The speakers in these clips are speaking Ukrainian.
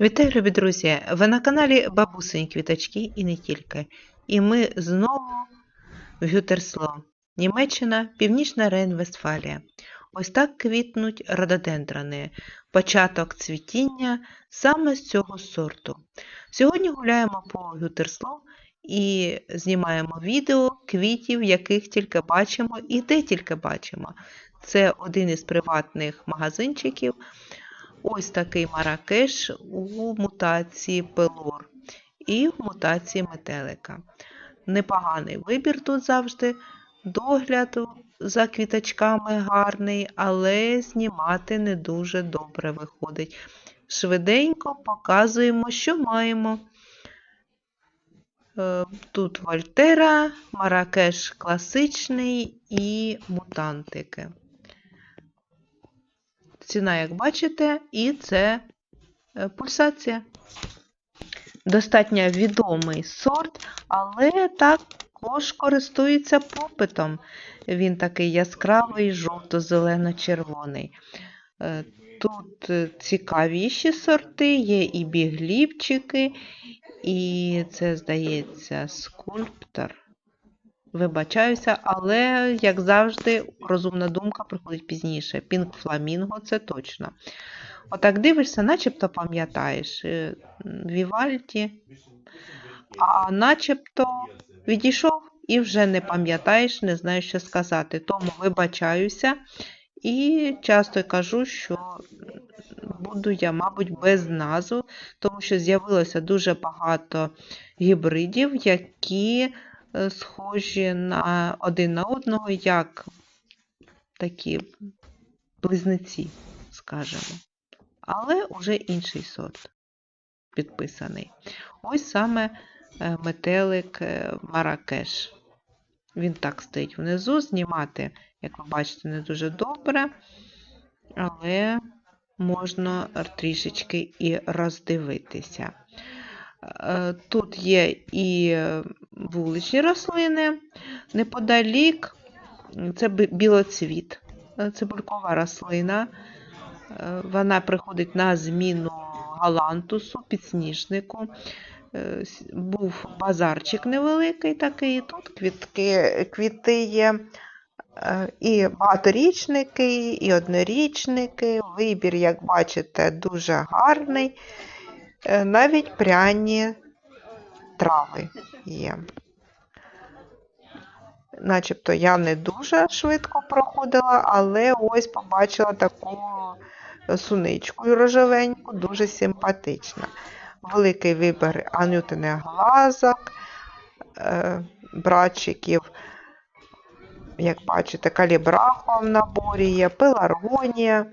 Вітаю, любі друзі! Ви на каналі Бабусині Квіточки і не тільки. І ми знову в Гютерсло, Німеччина, Північна Рейн-Вестфалія. Ось так квітнуть рододендрони. Початок цвітіння саме з цього сорту. Сьогодні гуляємо по Гютерсло і знімаємо відео квітів, яких тільки бачимо і де тільки бачимо. Це один із приватних магазинчиків. Ось такий маракеш у мутації пелор і в мутації метелика. Непоганий вибір тут завжди. Догляд за квіточками гарний, але знімати не дуже добре виходить. Швиденько показуємо, що маємо. Е, Тут Вольтера, Маракеш класичний і мутантики. Ціна, як бачите, і це е, пульсація. Достатньо відомий сорт, але також користується попитом. Він такий яскравий, жовто-зелено-червоний. Е, Тут е, цікавіші сорти, є і бігліпчики, і це, здається, скульптор. Вибачаюся, але, як завжди, розумна думка приходить пізніше. Пінк фламінго це точно. Отак дивишся, начебто пам'ятаєш е, Вівальді, а начебто відійшов і вже не пам'ятаєш, не знаєш, що сказати. Тому вибачаюся і часто кажу, що буду я, мабуть, без назв, тому що з'явилося дуже багато гібридів, які схожі на один на одного, як такі близнеці, скажімо. Але вже інший сорт підписаний. Ось саме е, метелик е, Маракеш. Він так стоїть внизу, знімати, як ви бачите, не дуже добре, але можна трішечки і роздивитися. Е, Тут є і вуличні рослини, неподалік це білоцвіт, е, цибулькова рослина. Е, Вона приходить на зміну галантусу, підсніжнику. Е, Був базарчик невеликий такий, і тут квітки, квіти є. І багаторічники, і однорічники. Вибір, як бачите, дуже гарний. Навіть пряні трави є. Начебто я не дуже швидко проходила, але ось побачила таку суничку рожевеньку, дуже симпатична. Великий вибір анютиних глазок, е, братчиків, як бачите, калібрахо в наборі є, пеларгонія.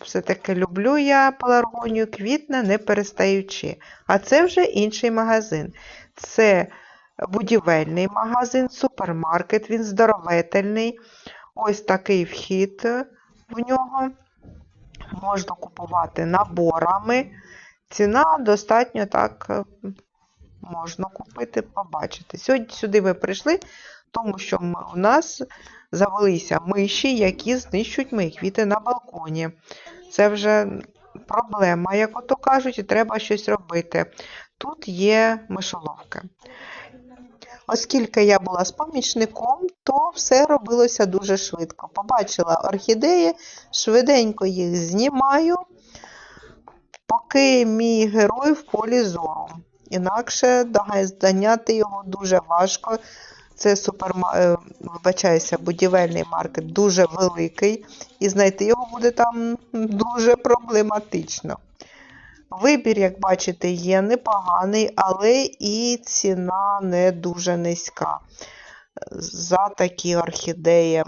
Все-таки люблю я пеларгонію, квітне не перестаючи. А це вже інший магазин. Це будівельний магазин, супермаркет, він здоровительний. Ось такий вхід в нього. Можна купувати наборами. Ціна достатньо так можна купити, побачити. Сьогодні сюди ми прийшли, тому що у нас завелися миші, які знищують мої квіти на балконі. Це вже проблема, як ото кажуть, і треба щось робити. Тут є мишоловки. Оскільки я була з помічником, то все робилося дуже швидко. Побачила орхідеї, швиденько їх знімаю, поки мій герой в полі зору. Інакше доганяти його дуже важко. Це суперма... е, вибачаюся, будівельний маркет дуже великий, і знайти його буде там дуже проблематично. Вибір, як бачите, є непоганий, але і ціна не дуже низька за такі орхідеї.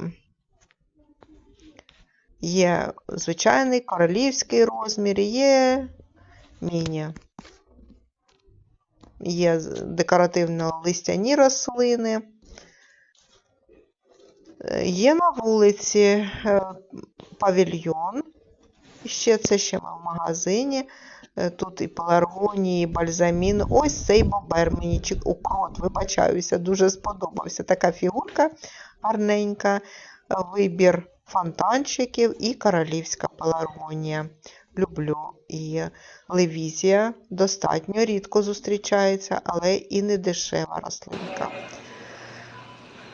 Є звичайний королівський розмір, є міні. Є декоративно листяні рослини. Є на вулиці е, павільйон. Ще це ще ми в магазині. Е, Тут і пеларгонії, і бальзамін. Ось цей бобер мені чи укрот, вибачаюся, дуже сподобався. Така фігурка гарненька. Вибір фонтанчиків і королівська пеларгонія. Люблю і левізія достатньо рідко зустрічається, але і не дешева рослинка.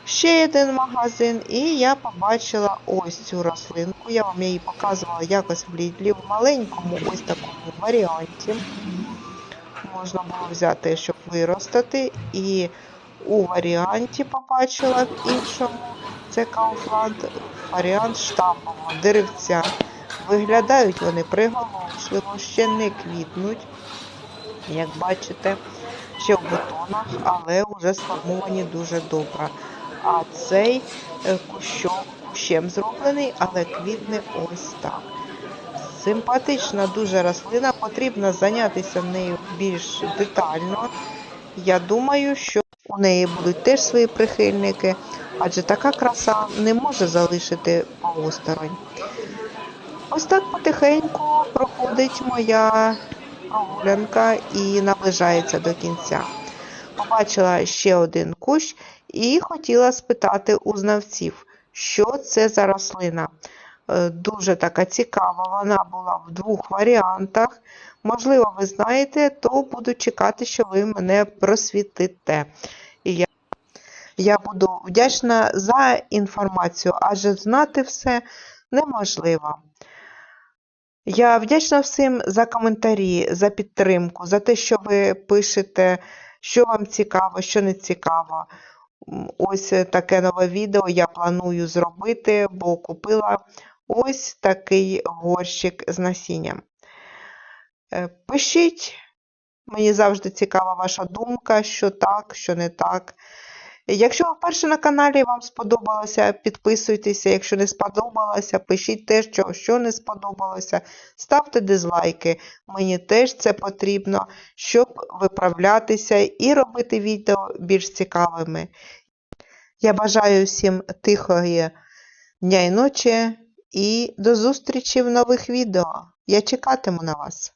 Ще один магазин, і я побачила ось цю рослинку. Я вам її показувала якось в Лідлі в маленькому ось такому варіанті. Можна було взяти, щоб виростити. І у варіанті побачила в іншому, це Kaufland, варіант штампового деревця. Виглядають вони приголомшливо, ще не квітнуть, як бачите, ще в бутонах, але вже сформовані дуже добре. А цей е, кущок кущем зроблений, але квітне ось так. Симпатична дуже рослина, потрібно зайнятися нею більш детально. Я думаю, що у неї будуть теж свої прихильники, адже така краса не може залишити осторонь. Ось так потихеньку проходить моя прогулянка і наближається до кінця. Побачила ще один кущ і хотіла спитати у знавців, що це за рослина. Е, Дуже така цікава, вона була в двох варіантах. Можливо, ви знаєте, то буду чекати, що ви мене просвітите. І я, я буду вдячна за інформацію, адже знати все неможливо. Я вдячна всім за коментарі, за підтримку, за те, що ви пишете, що вам цікаво, що не цікаво. Ось таке нове відео я планую зробити, бо купила ось такий горщик з насінням. Е, Пишіть, мені завжди цікава ваша думка, що так, що не так. Якщо ви вперше на каналі вам сподобалося, підписуйтеся. Якщо не сподобалося, пишіть теж, що, що не сподобалося. Ставте дизлайки. Мені теж це потрібно, щоб виправлятися і робити відео більш цікавими. Я бажаю всім тихої дня і ночі і до зустрічі в нових відео. Я чекатиму на вас.